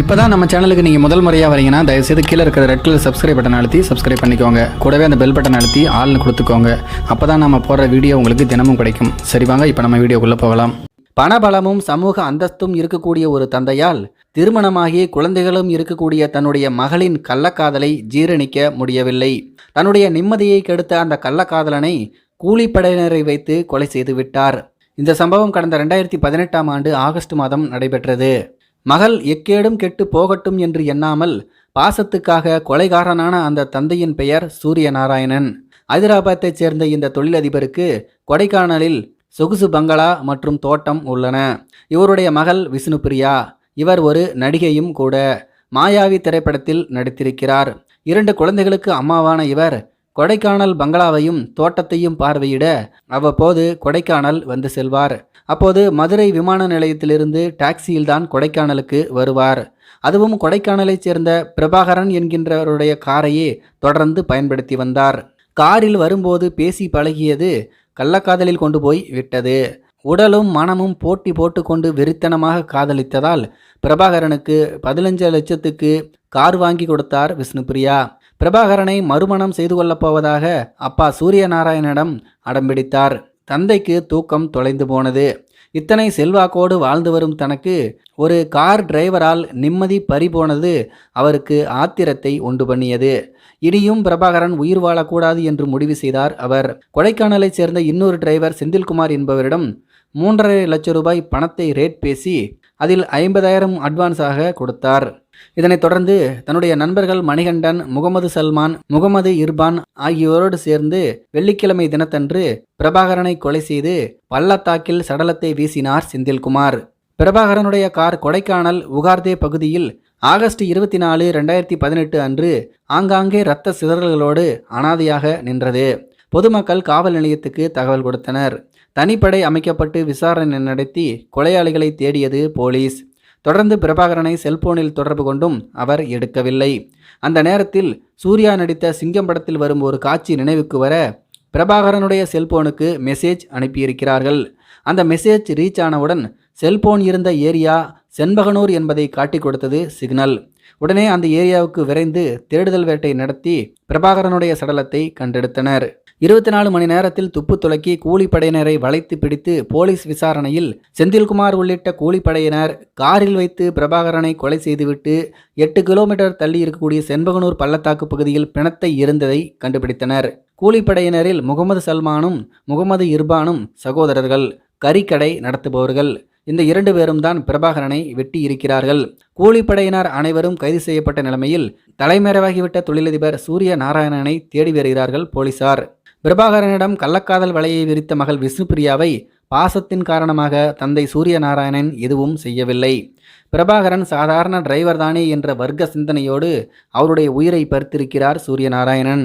இப்போ தான் நம்ம சேனலுக்கு நீங்கள் முதல் முறையாக வரீங்கன்னா தயவுசெய்து கீழே இருக்கிற ரெட் கலர் சப்ஸ்கிரைப் பட்டன் அழுத்தி சப்ஸ்கிரைப் பண்ணிக்கோங்க. கூடவே அந்த பெல் பட்டன் அழுத்தி ஆள்னு கொடுத்துக்கோங்க. அப்போ தான் நம்ம போடுற வீடியோ உங்களுக்கு தினமும் கிடைக்கும். சரி வாங்க இப்போ நம்ம வீடியோக்குள்ளே போகலாம். பணபலமும் சமூக அந்தஸ்தும் இருக்கக்கூடிய ஒரு தந்தையால் திருமணமாகி குழந்தைகளும் இருக்கக்கூடிய தன்னுடைய மகளின் கள்ளக்காதலை ஜீரணிக்க முடியவில்லை. தன்னுடைய நிம்மதியை கெடுத்த அந்த கள்ளக்காதலனை கூலிப்படையினரை வைத்து கொலை செய்து விட்டார். இந்த சம்பவம் கடந்த ரெண்டாயிரத்தி பதினெட்டாம் ஆண்டு ஆகஸ்ட் மாதம் நடைபெற்றது. மகள் எக்கேடும் கெட்டு போகட்டும் என்று எண்ணாமல் பாசத்துக்காக கொலைகாரனான அந்த தந்தையின் பெயர் சூரிய நாராயணன் ஐதராபாத்தைச் சேர்ந்த இந்த தொழிலதிபருக்கு கொடைக்கானலில் சொகுசு பங்களா மற்றும் தோட்டம் உள்ளன. இவருடைய மகள் விஷ்ணுபிரியா. இவர் ஒரு நடிகையும் கூட. மாயாவி திரைப்படத்தில் நடித்திருக்கிறார். இரண்டு குழந்தைகளுக்கு அம்மாவான இவர் கொடைக்கானல் பங்களாவையும் தோட்டத்தையும் பார்வையிட அவ்வப்போது கொடைக்கானல் வந்து செல்வார். அப்போது மதுரை விமான நிலையத்திலிருந்து டாக்ஸியில்தான் கொடைக்கானலுக்கு வருவார். அதுவும் கொடைக்கானலைச் சேர்ந்த பிரபாகரன் என்கின்றவருடைய காரையே தொடர்ந்து பயன்படுத்தி வந்தார். காரில் வரும்போது பேசி பழகியது கள்ளக்காதலில் கொண்டு போய் விட்டது. உடலும் மனமும் போட்டி போட்டுக்கொண்டு வெறித்தனமாக காதலித்ததால் பிரபாகரனுக்கு பதினஞ்சு லட்சத்துக்கு கார் வாங்கி கொடுத்தார் விஷ்ணுபிரியா. பிரபாகரனை மறுமணம் செய்து கொள்ளப் போவதாக அப்பா சூரியநாராயணனிடம் அடம்பிடித்தார் தந்தைக்கு தூக்கம் தொலைந்து போனது. இத்தனை செல்வாக்கோடு வாழ்ந்து வரும் தனக்கு ஒரு கார் டிரைவரால் நிம்மதி பறிபோனது அவருக்கு ஆத்திரத்தை உண்டு பண்ணியது. இனியும் பிரபாகரன் உயிர் வாழக்கூடாது என்று முடிவு செய்தார் அவர். கொடைக்கானலைச் சேர்ந்த இன்னொரு டிரைவர் செந்தில்குமார் என்பவரிடம் மூன்றரை லட்சம் ரூபாய் பணத்தை ரேட் பேசி அதில் ஐம்பதாயிரம் அட்வான்ஸாக கொடுத்தார். இதனைத் தொடர்ந்து தன்னுடைய நண்பர்கள் மணிகண்டன் முகமது சல்மான் முகமது இர்பான் ஆகியோரோடு சேர்ந்து வெள்ளிக்கிழமை தினத்தன்று பிரபாகரனை கொலை செய்து பள்ளத்தாக்கில் சடலத்தை வீசினார் செந்தில்குமார். பிரபாகரனுடைய கார் கொடைக்கானல் உகார்தே பகுதியில் ஆகஸ்ட் இருபத்தி நாலு ரெண்டாயிரத்தி பதினெட்டு அன்று ஆங்காங்கே இரத்த சிதறல்களோடு அனாதையாக நின்றது. பொதுமக்கள் காவல் நிலையத்துக்கு தகவல் கொடுத்தனர். தனிப்படை அமைக்கப்பட்டு விசாரணை நடத்தி கொலையாளிகளை தேடியது போலீஸ். தொடர்ந்து பிரபாகரனை செல்போனில் தொடர்பு கொண்டும் அவர் எடுக்கவில்லை. அந்த நேரத்தில் சூர்யா நடித்த சிங்கம் படத்தில் வரும் ஒரு காட்சி நினைவுக்கு வர பிரபாகரனுடைய செல்போனுக்கு மெசேஜ் அனுப்பியிருக்கிறார்கள். அந்த மெசேஜ் ரீச் ஆனவுடன் செல்போன் இருந்த ஏரியா செண்பகனூர் என்பதை காட்டிக் கொடுத்தது சிக்னல். உடனே அந்த ஏரியாவுக்கு விரைந்து தேடுதல் வேட்டை நடத்தி பிரபாகரனுடைய சடலத்தை கண்டெடுத்தனர். இருபத்தி நாலு மணி நேரத்தில் துப்பு துளக்கி கூலிப்படையினரை வளைத்து பிடித்து போலீஸ் விசாரணையில் செந்தில்குமார் உள்ளிட்ட கூலிப்படையினர் காரில் வைத்து பிரபாகரனை கொலை செய்துவிட்டு எட்டு கிலோமீட்டர் தள்ளி இருக்கக்கூடிய செண்பகனூர் பள்ளத்தாக்கு பகுதியில் பிணத்தை இருந்ததை கண்டுபிடித்தனர். கூலிப்படையினரில் முகமது சல்மானும் முகமது இர்பானும் சகோதரர்கள். கறிக்கடை நடத்துபவர்கள். இந்த இரண்டு பேரும் தான் பிரபாகரனை வெட்டி இருக்கிறார்கள் கூலிப்படையினர் அனைவரும் கைது செய்யப்பட்ட நிலைமையில் தலைமறைவாகிவிட்ட தொழிலதிபர் சூரிய நாராயணனை தேடி வருகிறார்கள் போலீசார். பிரபாகரனிடம் கள்ளக்காதல் வலையை விரித்த மகள் விஷ்ணுபிரியாவை பாசத்தின் காரணமாக தந்தை சூரிய நாராயணன் எதுவும் செய்யவில்லை. பிரபாகரன் சாதாரண டிரைவர் தானே என்ற வர்க்க சிந்தனையோடு அவருடைய உயிரை பறித்திருக்கிறார் சூரிய நாராயணன்